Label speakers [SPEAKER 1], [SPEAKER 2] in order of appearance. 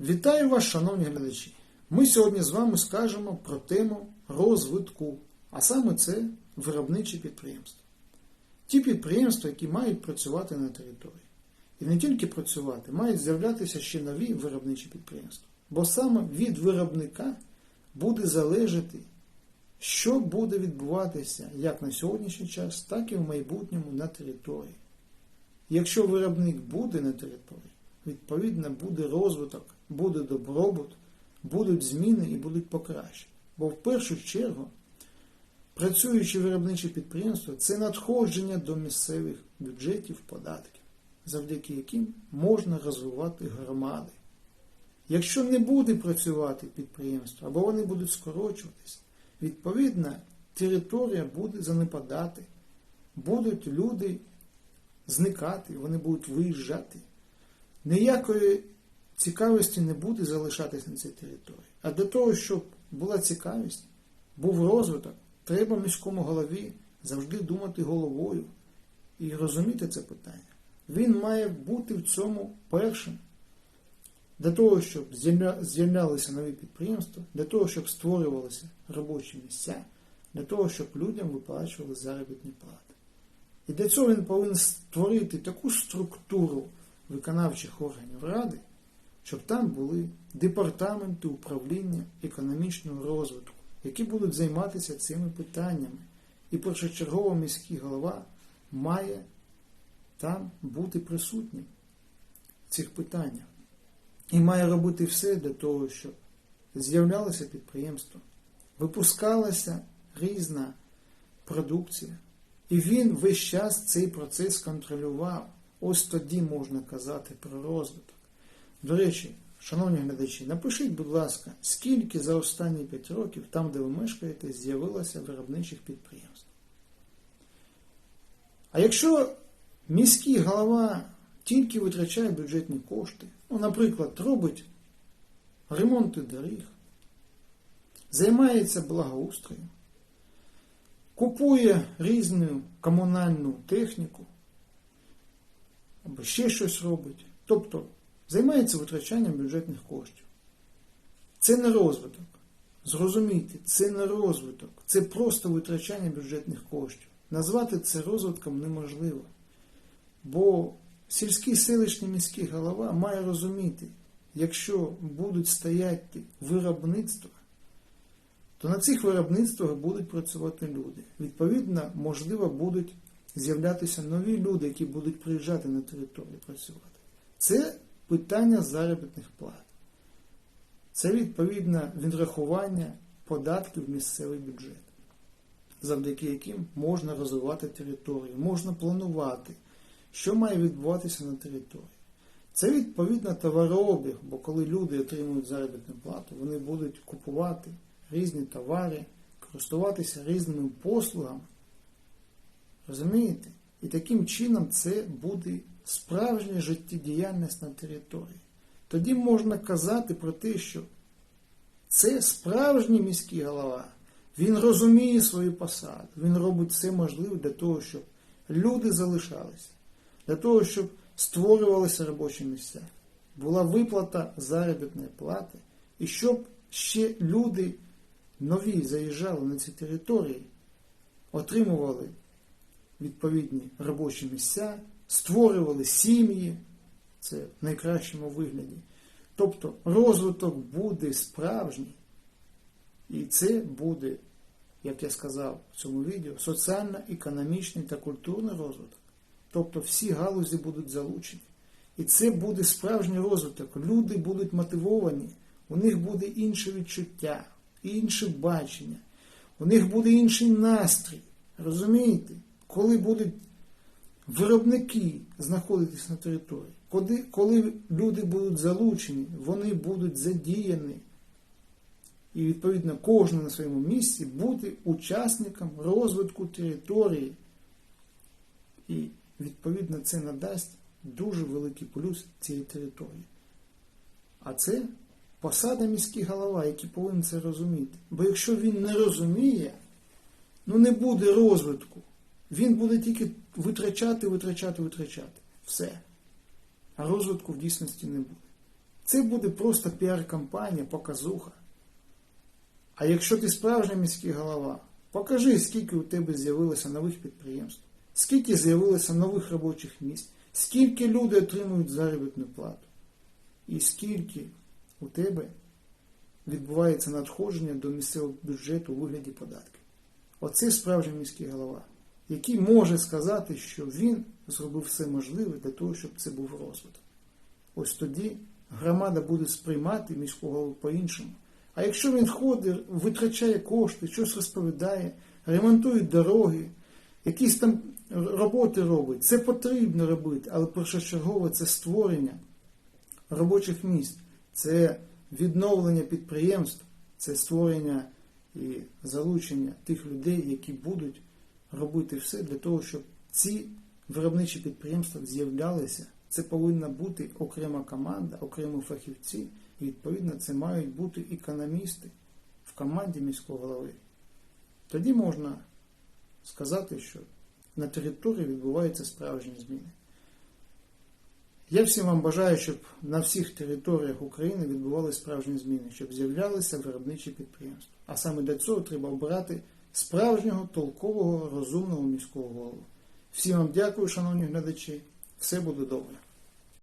[SPEAKER 1] Вітаю вас, шановні глядачі! Ми сьогодні з вами скажемо про тему розвитку, а саме це виробничі підприємства. Ті підприємства, які мають працювати на території. І не тільки працювати, мають з'являтися ще нові виробничі підприємства. Бо саме від виробника буде залежати, що буде відбуватися як на сьогоднішній час, так і в майбутньому на території. Якщо виробник буде на території, відповідно буде розвиток, буде добробут, будуть зміни і будуть покращення. Бо в першу чергу працюючі виробничі підприємства це надходження до місцевих бюджетів податків, завдяки яким можна розвивати громади. Якщо не буде працювати підприємство або вони будуть скорочуватися, відповідно територія буде занепадати, будуть люди зникати, вони будуть виїжджати. Ніякої цікавості не буде залишатися на цій території. А для того, щоб була цікавість, був розвиток, треба міському голові завжди думати головою і розуміти це питання. Він має бути в цьому першим. Для того, щоб з'являлися нові підприємства, для того, щоб створювалися робочі місця, для того, щоб людям виплачували заробітні плати. І для цього він повинен створити таку структуру виконавчих органів ради, щоб там були департаменти управління економічного розвитку, які будуть займатися цими питаннями. І першочергово міський голова має там бути присутнім в цих питаннях. І має робити все для того, щоб з'являлося підприємство, випускалася різна продукція. І він весь час цей процес контролював. Ось тоді можна казати про розвиток. До речі, шановні глядачі, напишіть, будь ласка, скільки за останні 5 років, там, де ви мешкаєте, з'явилося виробничих підприємств. А якщо міський голова тільки витрачає бюджетні кошти, ну, наприклад, робить ремонти доріг, займається благоустроєм, купує різну комунальну техніку, або ще щось робить, тобто займається витрачанням бюджетних коштів. Це не розвиток. Зрозумійте, це не розвиток, це просто витрачання бюджетних коштів. Назвати це розвитком неможливо. Бо сільський селищний міський голова має розуміти, якщо будуть стояти виробництва, то на цих виробництвах будуть працювати люди. Відповідно, можливо, будуть з'являтися нові люди, які будуть приїжджати на територію працювати. Це питання заробітних плат. Це відповідно відрахування податків в місцевий бюджет, завдяки яким можна розвивати територію, можна планувати, що має відбуватися на території. Це відповідно товарообіг, бо коли люди отримують заробітну плату, вони будуть купувати різні товари, користуватися різними послугами. Розумієте? І таким чином це буде справжня життєдіяльність на території. Тоді можна казати про те, що це справжній міський голова. Він розуміє свою посаду, він робить все можливе для того, щоб люди залишалися, для того, щоб створювалися робочі місця, була виплата заробітної плати, і щоб ще люди нові заїжджали на ці території, отримували відповідні робочі місця, створювали сім'ї, це в найкращому вигляді. Тобто розвиток буде справжній, і це буде, як я сказав в цьому відео, соціально-економічний та культурний розвиток. Тобто всі галузі будуть залучені. І це буде справжній розвиток. Люди будуть мотивовані, у них буде інше відчуття, інше бачення, у них буде інший настрій. Розумієте? Коли будуть виробники знаходитись на території, коли, коли люди будуть залучені, вони будуть задіяні. І, відповідно, кожен на своєму місці буде учасником розвитку території. І, відповідно, це надасть дуже великий плюс цієї території. А це посада міський голова, який повинен це розуміти. Бо якщо він не розуміє, ну не буде розвитку. Він буде тільки витрачати, витрачати, витрачати. Все. А розвитку в дійсності не буде. Це буде просто піар-кампанія, показуха. А якщо ти справжній міський голова, покажи, скільки у тебе з'явилося нових підприємств, скільки з'явилося нових робочих місць, скільки люди отримують заробітну плату, і скільки у тебе відбувається надходження до місцевого бюджету у вигляді податків. Оце справжній міський голова, який може сказати, що він зробив все можливе для того, щоб це був розвиток. Ось тоді громада буде сприймати міського голову по-іншому. А якщо він ходить, витрачає кошти, щось розповідає, ремонтує дороги, якісь там роботи робить, це потрібно робити, але першочергове це створення робочих місць, це відновлення підприємств, це створення і залучення тих людей, які будуть робити все для того, щоб ці виробничі підприємства з'являлися. Це повинна бути окрема команда, окремі фахівці, і відповідно це мають бути економісти в команді міського голови. Тоді можна сказати, що на території відбуваються справжні зміни. Я всім вам бажаю, щоб на всіх територіях України відбувалися справжні зміни, щоб з'являлися виробничі підприємства. А саме для цього треба обирати справжнього, толкового, розумного міського голову. Всім вам дякую, шановні глядачі. Все буде добре.